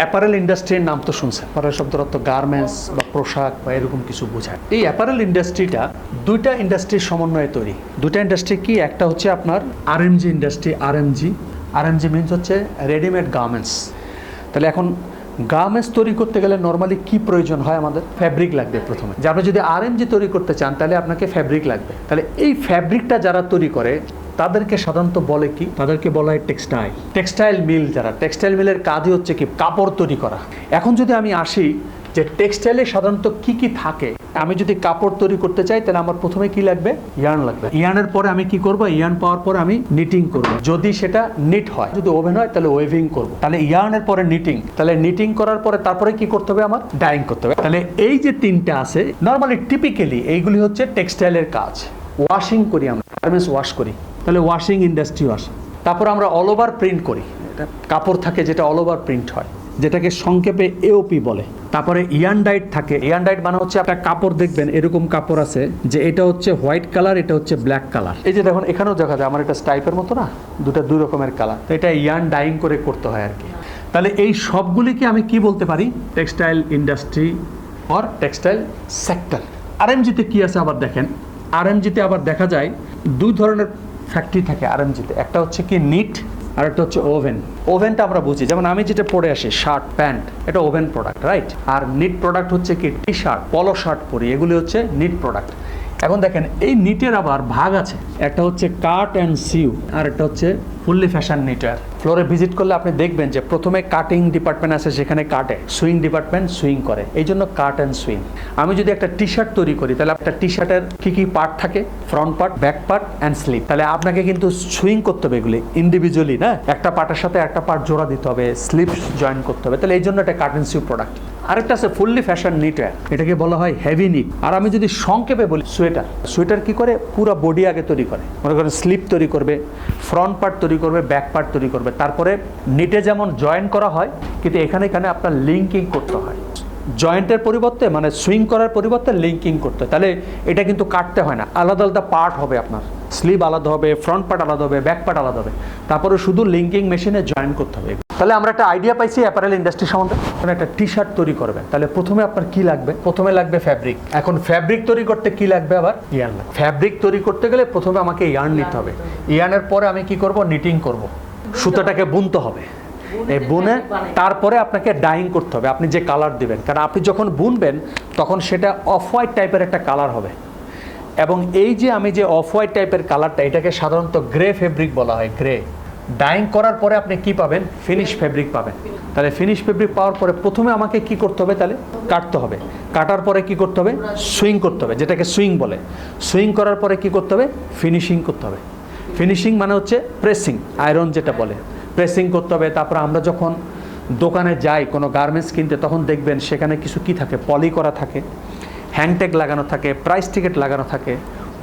Apparel ইন্ডাস্ট্রির নাম তো শুনছেন। অ্যাপারেল শব্দের অর্থ গার্মেন্টস বা পোশাক বা এরকম কিছু বোঝায়। এই অ্যাপারেল ইন্ডাস্ট্রিটা দুইটা ইন্ডাস্ট্রির সমন্বয়ে তৈরি। দুইটা ইন্ডাস্ট্রি কি? একটা হচ্ছে আপনার আর RMG industry RMG RMG means হচ্ছে রেডিমেড গার্মেন্টস তাহলে এখন গার্মেন্টস তৈরি করতে গেলে নর্মালি কি প্রয়োজন হয় আমাদের? ফ্যাব্রিক লাগবে প্রথমে। যে আপনি যদি আর আরএমজি তৈরি করতে চান, তাহলে আপনাকে ফ্যাব্রিক লাগবে। তাহলে এই ফ্যাব্রিকটা যারা তৈরি করে তাদেরকে সাধারণত বলে কি? তাদেরকে বলা হয় টেক্সটাইল টেক্সটাইল মিল যারা টেক্সটাইল মিলের কাজই হচ্ছে কি? কাপড় তৈরি করা। এখন যদি আমি আসি যে টেক্সটাইলে সাধারণত কি কি থাকে, আমি যদি কাপড় তৈরি করতে চাই, তাহলে আমার প্রথমে কি লাগবে? ইয়ার্ন লাগবে। ইয়ার্নের পরে আমি কি করব? ইয়ার্ন পাওয়ার পরে আমি নিটিং করব। যদি সেটা নিট হয়, যদি ওভেন হয়, তাহলে ওয়েভিং করব। তাহলে ইয়ার্নের পরে নিটিং তাহলে নিটিং করার পরে তারপরে কি করতে হবে আমার? ডাইং করতে হবে। তাহলে এই যে তিনটা আছে নর্মালি টিপিক্যালি এইগুলি হচ্ছে টেক্সটাইলের কাজ। ওয়াশিং করি আমরা গার্মেন্টস ওয়াশ করি। তাহলে ওয়াশিং ইন্ডাস্ট্রি ওয়াশ তারপর আমরা অল ওভার প্রিন্ট করি। এটা কাপড় থাকে যেটা অল ওভার প্রিন্ট হয়। যেটাকে সংক্ষেপে এওপি বলে। তারপরে ইয়ান ডাইট থাকে। ইয়ান ডাইট মানে হচ্ছে একটা কাপড় দেখবেন, এরকম কাপড় আছে যে এটা হচ্ছে হোয়াইট কালার এটা হচ্ছে ব্ল্যাক কালার এই যে দেখুন, এখানেও দেখা যায়, আমার এটা স্টাইপের মতো না? দুটো দুই রকমের কালার তো এটা ইয়ান ডাইং করে করতে হয় আর কি তাহলে এই সবগুলিকে আমি কি বলতে পারি? Textile industry or textile sector আর আরএমজিতে কি আছে আবার দেখেন? আর আরএমজিতে আবার দেখা যায়, দুই ধরনের ফ্যাক্টরি থাকে আরএমজিতে একটা হচ্ছে কি নিট আর একটা হচ্ছে ওভেন ওভেনটা আমরা বুঝি। যেমন আমি যেটা পরে আসি শার্ট প্যান্ট এটা ওভেন প্রোডাক্ট রাইট আর নিট প্রোডাক্ট হচ্ছে কি টি শার্ট পলো শার্ট পরি। এগুলি হচ্ছে নিট প্রোডাক্ট এখন দেখেন, এই নিটের আবার ভাগ আছে। একটা হচ্ছে কাট অ্যান্ড সিউ, আর একটা হচ্ছে ফুললি ফ্যাশন নিটার। ফ্লোরে ভিজিট করলে আপনি দেখবেন যে প্রথমে কাটিং ডিপার্টমেন্ট আছে সেখানে কাটে সুইং ডিপার্টমেন্ট সুইং করে। এই জন্য কাট অ্যান্ড সুইং আমি যদি একটা টি শার্ট তৈরি করি, তাহলে একটা টি শার্টের কী কী পার্ট থাকে? Front part back part and sleeve তাহলে আপনাকে কিন্তু সুইং করতে হবে এগুলি ইন্ডিভিজুয়ালি না? একটা পার্টের সাথে একটা পার্ট জোড়া দিতে হবে স্লিপ জয়েন করতে হবে। তাহলে এই জন্য একটা কাট অ্যান্ড সিউ প্রোডাক্ট আরেকটা আছে ফুললি ফ্যাশন নিটওয়্যার এটাকে বলা হয় হেভি নিট আর আমি যদি সংক্ষেপে বলি, সোয়েটার। সোয়েটার কি করে? পুরো বডি আগে তৈরি করে। মনে করেন স্লিপ তৈরি করবে ফ্রন্ট পার্ট তৈরি করবে ব্যাক পার্ট তৈরি করবে। তারপরে নিটে যেমন জয়েন করা হয়, কিন্তু এখানে এখানে আপনার লিঙ্কিং করতে হয়। জয়েন্টের পরিবর্তে মানে সুইং করার পরিবর্তে লিঙ্কিং করতে হয়। তাহলে এটা কিন্তু কাটতে হয় না। আলাদা আলাদা পার্ট হবে আপনার। স্লিভ আলাদা হবে ফ্রন্ট পার্ট আলাদা হবে ব্যাক পার্ট আলাদা হবে। তারপরে শুধু লিঙ্কিং মেশিনে জয়েন করতে হবে। তাহলে আমরা একটা আইডিয়া পাইছি অ্যাপারেল ইন্ডাস্ট্রি সম্বন্ধে। আপনি একটা টি শার্ট তৈরি করবেন। তাহলে প্রথমে আপনার কি লাগবে? প্রথমে লাগবে ফ্যাব্রিক এখন ফ্যাব্রিক তৈরি করতে কি লাগবে আবার? ইয়ার্ন লাগবে। ফ্যাব্রিক তৈরি করতে গেলে প্রথমে আমাকে ইয়ার্ন নিতে হবে। ইয়ার্নের পরে আমি কি করব? নিটিং করব। সুতোটাকে বুনতে হবে। এই বুনে তারপরে আপনাকে ডাইং করতে হবে। আপনি যে কালার দিবেন। কারণ আপনি যখন বুনবেন, তখন সেটা অফ হোয়াইট টাইপের একটা কালার হবে। এবং এই যে আমি যে অফ হোয়াইট টাইপের কালারটা, এটাকে সাধারণত গ্রে ফেব্রিক বলা হয়, গ্রে। ডাইং করার পরে আপনি কি পাবেন? ফিনিশ ফেব্রিক পাবেন। তাহলে ফিনিশ ফেব্রিক পাওয়ার পরে প্রথমে আমাকে কি করতে হবে তাহলে? কাটতে হবে। কাটার পরে কি করতে হবে? সুইং করতে হবে, যেটাকে সুইং বলে। সুইং করার পরে কি করতে হবে? ফিনিশিং করতে হবে। ফিনিশিং মানে হচ্ছে প্রেসিং আয়রন যেটা বলে। প্রেসিং করতে হবে, তারপর আমরা যখন দোকানে যাই, কোনো গার্মেন্টস কিনতে, তখন দেখবেন সেখানে কিছু কি থাকে? পলি করা থাকে। হ্যান্ডট্যাগ লাগানো থাকে প্রাইস টিকিট লাগানো থাকে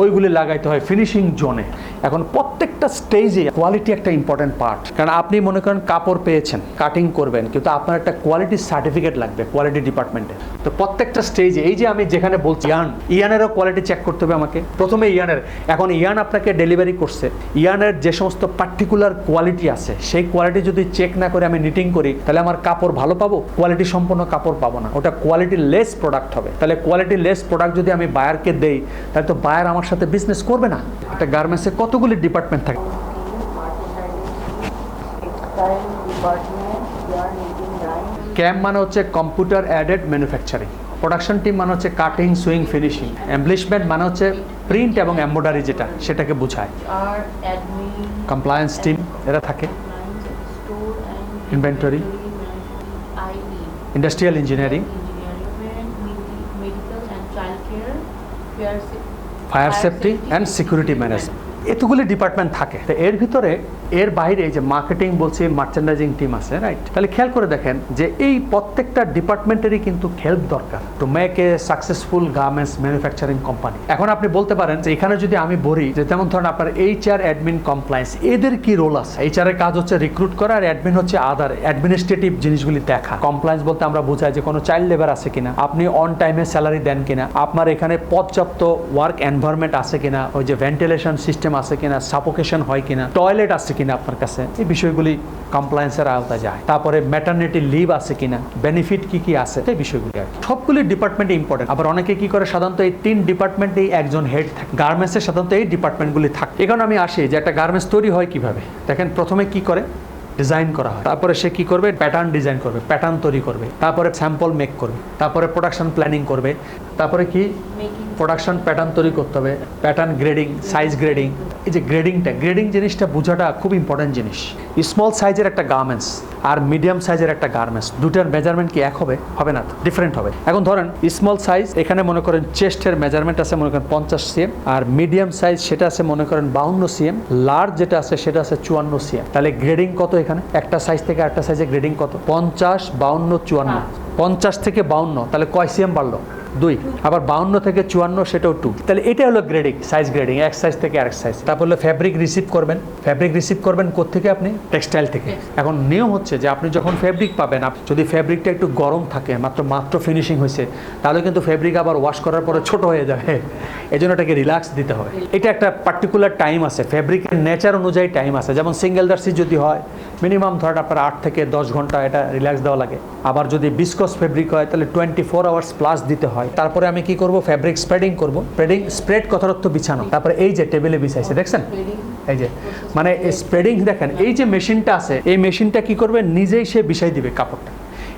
ওইগুলি লাগাইতে হয় ফিনিশিং জোনে এখন প্রত্যেকটা স্টেজে কোয়ালিটি একটা ইম্পর্টেন্ট পার্ট কারণ আপনি মনে করেন কাপড় পেয়েছেন কাটিং করবেন, কিন্তু আপনার একটা কোয়ালিটি সার্টিফিকেট লাগবে কোয়ালিটি ডিপার্টমেন্টে তো প্রত্যেকটা স্টেজে এই যে আমি যেখানে বলছি, ইয়ান, ইয়ানেরও কোয়ালিটি চেক করতে হবে আমাকে। প্রথমে ইয়ানের, এখন ইয়ান আপনাকে ডেলিভারি করছে। ইয়ানের যে সমস্ত পার্টিকুলার কোয়ালিটি আছে, সেই কোয়ালিটি যদি চেক না করে আমি নিটিং করি, তাহলে আমার কাপড় ভালো পাবো? কোয়ালিটি সম্পন্ন কাপড় পাবো না। ওটা কোয়ালিটি লেস প্রোডাক্ট হবে। তাহলে কোয়ালিটি লেস প্রোডাক্ট যদি আমি বায়ারকে দেই, তাহলে তো বায়ার আমার সাথে বিজনেস করবে না। একটা গার্মেন্টসে কতগুলি ডিপার্টমেন্ট থাকে? ক্যাম্প মানে হচ্ছে computer aided manufacturing production team মানে হচ্ছে কাটিং সুইং ফিনিশিং এমব্লিশমেন্ট মানে হচ্ছে প্রিন্ট এবং এম্ব্রয়ডারি যেটা সেটাকে বোঝায়। কমপ্লায়েন্স টিম এরা থাকে. IE industrial engineering engineering medical and child care এতগুলি ডিপার্টমেন্ট থাকে। তো এর ভিতরে, এর বাইরে যে মার্কেটিং বলছি মার্চেন্ডাইজিং টিম আছে রাইট তাহলে খেয়াল করে দেখেন যে এই প্রত্যেকটা ডিপার্টমেন্টেরই কিন্তু হেল্প দরকার to make a successful garments manufacturing company এখন আপনি বলতে পারেন যে এখানে যদি আমি বলি যে যেমন ধরেন আপনার এইচ আর অ্যাডমিন কমপ্লায়েন্স এদের কি রোল আছে? এইচ আর এর কাজ হচ্ছে রিক্রুট করা আর অ্যাডমিন হচ্ছে আদার অ্যাডমিনিস্ট্রেটিভ জিনিসগুলি দেখা। কমপ্লায়েন্স বলতে আমরা বোঝাই যে কোনো চাইল্ড লেবার আছে কিনা, আপনি অন টাইমে স্যালারি দেন কিনা, আপনার এখানে পর্যাপ্ত ওয়ার্ক এনভায়রনমেন্ট আছে কিনা, ওই যে ভেন্টিলেশন সিস্টেম সিস্টেম আছে কিনা সাপোকেশন হয় কিনা টয়লেট আছে কিনা আপনার কাছে, এই বিষয়গুলি কমপ্লায়েন্সের আওতায় যায়। তারপরে ম্যাটার্নিটি লিভ আছে কিনা বেনিফিট কি কি আছে, এই বিষয়গুলি আর। সবগুলি ডিপার্টমেন্টে ইম্পর্টেন্ট আবার অনেকে কি করে, সাধারণত এই তিন ডিপার্টমেন্টেই একজন হেড থাকে। গার্মেন্টসের সাধারণত এই ডিপার্টমেন্টগুলি থাকে। এখন আমি আসি যে একটা গার্মেন্টস তৈরি হয় কীভাবে? দেখেন, প্রথমে কি করে? ডিজাইন করা হয়। তারপরে সে কি করবে? প্যাটার্ন ডিজাইন করবে প্যাটার্ন তৈরি করবে। তারপরে স্যাম্পল মেক করবে। তারপরে প্রোডাকশন প্ল্যানিং করবে। তারপরে কি? Making. প্রোডাকশন প্যাটার্ন তৈরি করতে হবে প্যাটার্ন গ্রেডিং সাইজ গ্রেডিং এই যে গ্রেডিংটা গ্রেডিং জিনিসটা বোঝাটা খুব ইম্পর্টেন্ট জিনিস। স্মল সাইজের একটা গার্মেন্টস আর মিডিয়াম সাইজের একটা গার্মেন্টস দুটার মেজারমেন্ট কি এক হবে? হবে না ডিফারেন্ট হবে। এখন ধরেন স্মল সাইজ এখানে মনে করেন চেস্টের মেজারমেন্ট আছে মনে করেন পঞ্চাশ সিএম আর মিডিয়াম সাইজ সেটা আছে মনে করেন বাউন্ন সিএম লার্জ যেটা আছে সেটা আছে চুয়ান্ন সিএম তাহলে গ্রেডিং কত এখানে? একটা সাইজ থেকে একটা সাইজে গ্রেডিং কত? পঞ্চাশ, বাউন্ন, চুয়ান্ন। পঞ্চাশ থেকে বাউন্ন, তাহলে কয় সিএম বাড়লো? দুই, আবার বাউন্ন থেকে চুয়ান্ন সেটাও টু তাহলে এটা হলো গ্রেডিং সাইজ গ্রেডিং এক সাইজ থেকে আরেক সাইজ তারপর হলো ফ্যাব্রিক রিসিভ করবেন। ফ্যাব্রিক রিসিভ করবেন থেকে আপনি? টেক্সটাইল থেকে। এখন নিয়ম হচ্ছে যে আপনি যখন ফ্যাব্রিক পাবেন যদি ফ্যাব্রিকটা একটু গরম থাকে, মাত্র মাত্র ফিনিশিং হয়েছে, তাহলে কিন্তু ফ্যাব্রিক আবার ওয়াশ করার পরে ছোট হয়ে যাবে। এই জন্য এটাকে রিল্যাক্স দিতে হবে এটা একটা পার্টিকুলার টাইম আছে। ফ্যাব্রিকের নেচার অনুযায়ী টাইম আছে। যেমন সিঙ্গেল জার্সি যদি হয় মিনিমাম ধরেন আপনার আট থেকে দশ ঘণ্টা এটা রিল্যাক্স দেওয়া লাগে। আবার যদি বিসকস ফেব্রিক হয় তাহলে টোয়েন্টি ফোর আওয়ার্স প্লাস দিতে হয়। তারপরে আমি কি করব? ফ্যাব্রিক স্প্রেডিং করব। স্প্রেডিং স্প্রেড কথার অর্থ বিছানো। তারপরে এই যে টেবিলে বিছাইছে দেখছেন? এই যে মানে স্প্রেডিং দেখেন এই যে মেশিনটা আছে এই মেশিনটা কি করবে? নিজেই সে বিছাই দিবে কাপড়টা।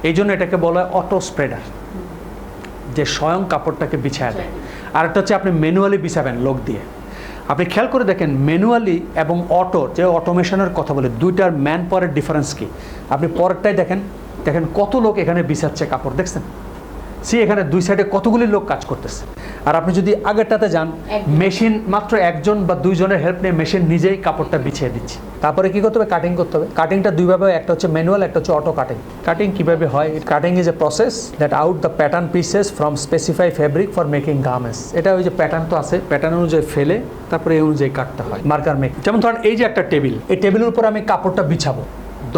এই জন্য এটাকে বলা হয় অটো স্প্রেডার যে স্বয়ং কাপড়টাকে বিছায় দেয়। আর একটা হচ্ছে আপনি ম্যানুয়ালি বিছাবেন লোক দিয়ে। আপনি খেয়াল করে দেখেন ম্যানুয়ালি এবং অটো যে অটোমেশনের কথা বলে, দুইটার ম্যান পাওয়ারের ডিফারেন্স কী? আপনি পরেরটাই দেখেন দেখেন কত লোক এখানে বিছাচ্ছে কাপড় দেখছেন? সি এখানে দুই সাইডে কতগুলি লোক কাজ করতেছে। আর আপনি যদি আগেরটাতে যান মেশিন মাত্র একজন বা দুইজনের হেল্প নিয়ে মেশিন নিজেই কাপড়টা বিছিয়ে দিচ্ছে। তারপরে কি করতে হবে? কাটিং করতে হবে। কাটিংটা দুইভাবে একটা হচ্ছে ম্যানুয়াল একটা হচ্ছে অটো কাটিং কাটিং কীভাবে হয়? Cutting is a process that out the pattern pieces from specify fabric for making garments এটা ওই যে প্যাটার্ন তো আছে। প্যাটার্ন অনুযায়ী ফেলে তারপরে এই অনুযায়ী কাটতে হয় মার্কার মেক যেমন ধরেন এই যে একটা টেবিল এই টেবিলের উপর আমি কাপড়টা বিছাবো।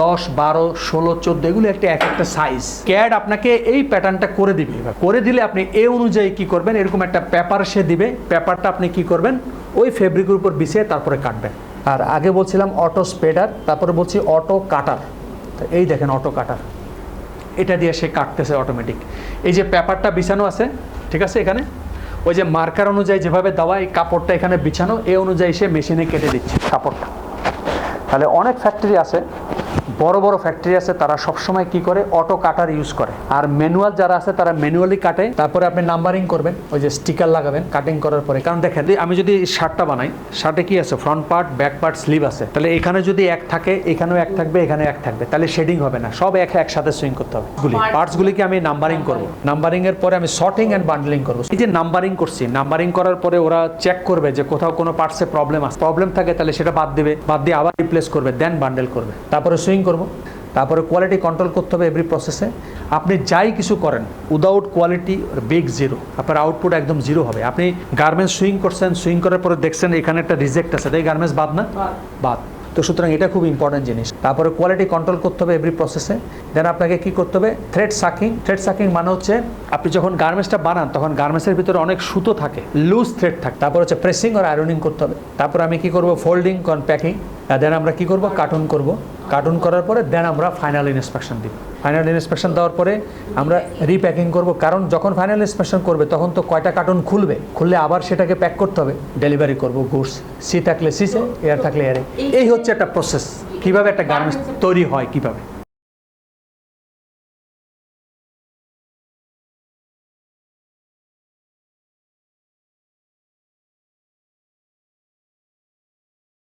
দশ, বারো, ষোলো, চোদ্দ, এগুলো একটা এক একটা সাইজ ক্যাড আপনাকে এই প্যাটার্নটা করে দিবে। করে দিলে আপনি এ অনুযায়ী কি করবেন? এরকম একটা পেপার সে দিবে। পেপারটা আপনি কি করবেন? ওই ফেব্রিকের উপর বিছিয়ে তারপরে কাটবেন। আর আগে বলছিলাম অটো স্প্রেডার তারপরে বলছি অটো কাটার এই দেখেন অটো কাটার এটা দিয়ে সে কাটতেছে অটোমেটিক এই যে পেপারটা বিছানো আছে, ঠিক আছে এখানে? ওই যে মার্কার অনুযায়ী যেভাবে দেওয়া, এই কাপড়টা এখানে বিছানো এই অনুযায়ী সে মেশিনে কেটে দিচ্ছে কাপড়টা। তাহলে অনেক ফ্যাক্টরি আছে বড় বড় ফ্যাক্টরি আছে তারা সবসময় কি করে? অটো কাটার ইউজ করে। আর ম্যানুয়াল যারা আছে তারা ম্যানুয়ালি কাটে তারপরে আপনি নাম্বারিং করবেন ওই যে স্টিকার লাগাবেন কাটিং করার পরে। কারণ দেখেন আমি যদি শার্টটা বানাই শার্টে কি আছে? Front part back part sleeve আছে। তাহলে এখানে যদি এক থাকে এখানেও এক থাকবে এখানে এক থাকবে। তাহলে শেডিং হবে না। সব এক একসাথে সুইং করতে হবে। গুলি পার্টসগুলিকে আমি নাম্বারিং করব। নাম্বারিং এর পরে আমি শর্টিং অ্যান্ড বান্ডলিং করব। এই যে নাম্বারিং করছি নাম্বারিং করার পরে ওরা চেক করবে যে কোথাও কোনো পার্টসে প্রবলেম আছে। প্রবলেম থাকে তাহলে সেটা বাদ দিবে। বাদ দিয়ে আবার রিপ্লেস করবে দেন বান্ডেল করবে। তারপরে সুইং করব। তারপরে কোয়ালিটি কন্ট্রোল করতে হবে এভরি প্রসেসে আপনি যাই কিছু করেন উইদাউট কোয়ালিটি বিগ জিরো আপনার আউটপুট একদম জিরো হবে। আপনি গার্মেন্টস সুইং করছেন সুইং করার পরে দেখছেন এখানে একটা রিজেক্ট আছে। তাই গার্মেন্টস বাদ না? বাদ। তো সুতরাং এটা খুব ইম্পর্টেন্ট জিনিস। তারপরে কোয়ালিটি কন্ট্রোল করতে হবে এভরি প্রসেসে দেন আপনাকে কি করতে হবে? থ্রেড সাকিং থ্রেড সাকিং মানে হচ্ছে আপনি যখন গার্মেন্টসটা বানান তখন গার্মেন্টসের ভিতরে অনেক সুতো থাকে লুজ থ্রেড থাকে। তারপর হচ্ছে প্রেসিং আর আয়রনিং করতে হবে। তারপর আমি কি করব? ফোল্ডিং কন প্যাকিং দেন আমরা কি করব? কার্টুন করব। কার্টুন করার পরে দেন আমরা ফাইনাল ইন্সপেকশন দিব। ফাইনাল ইন্সপেকশন দেওয়ার পরে আমরা রিপ্যাকিং করব। কারণ যখন ফাইনাল ইন্সপেকশন করবে, তখন তো কয়টা কার্টুন খুলবে? খুললে আবার সেটাকে প্যাক করতে হবে। ডেলিভারি করব গুডস সি থাকলে সিসে এয়ার থাকলে এয়ারে এই হচ্ছে একটা প্রসেস কীভাবে একটা গার্মেন্টস তৈরি হয়, কীভাবে?